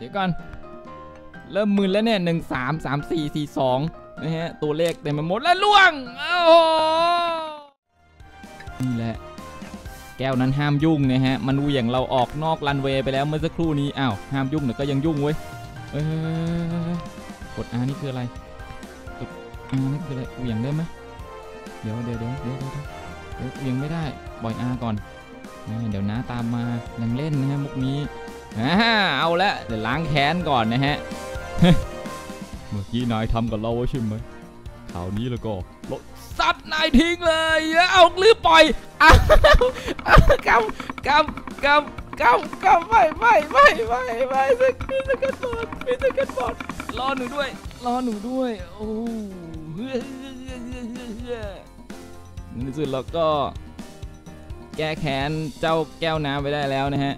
เดี๋ยวก่อน เริ่มมึนแล้วเนี่ยหนึ่งสามสามสี่สี่สองนะฮะ ตัวเลขเต็มไปหมดแล้วล่วง โอ้โห นี่แหละ แก้วนั้นห้ามยุ่งนะฮะ มันดูอย่างเราออกนอกรันเวย์ไปแล้วเมื่อสักครู่นี้ อ้าว ห้ามยุ่งแต่ก็ยังยุ่งเว้ยเอ้ยกด R นี่คืออะไรกด R นี่คืออะไรกูยังได้ไหมเดี๋ยวเดี๋ยวเดี๋ยวเดี๋ยวเดี๋ยวเดี๋ยวกูยังไม่ได้ ปล่อย R ก่อน เดี๋ยวน้าตามมายังเล่นนะฮะมุกนี้ อ่าเอาละเดี๋ยวล้างแค้นก่อนนะฮะ เมื่อกี้นายทำกับเราไว้ใช่ไหมคราวนี้แล้วก็เราซัดนายทิ้งเลยเอาหรือปล่อยอ้าวกำกำกำกำกำไม่ไม่ไม่ไม่ไม่สกิสกัดบอดมีสกัดบอดรอหนูด้วย รอหนูด้วย โอ้ในที่สุดเราก็แก้แค้นเจ้าแก้วน้ำไปได้แล้วนะฮะ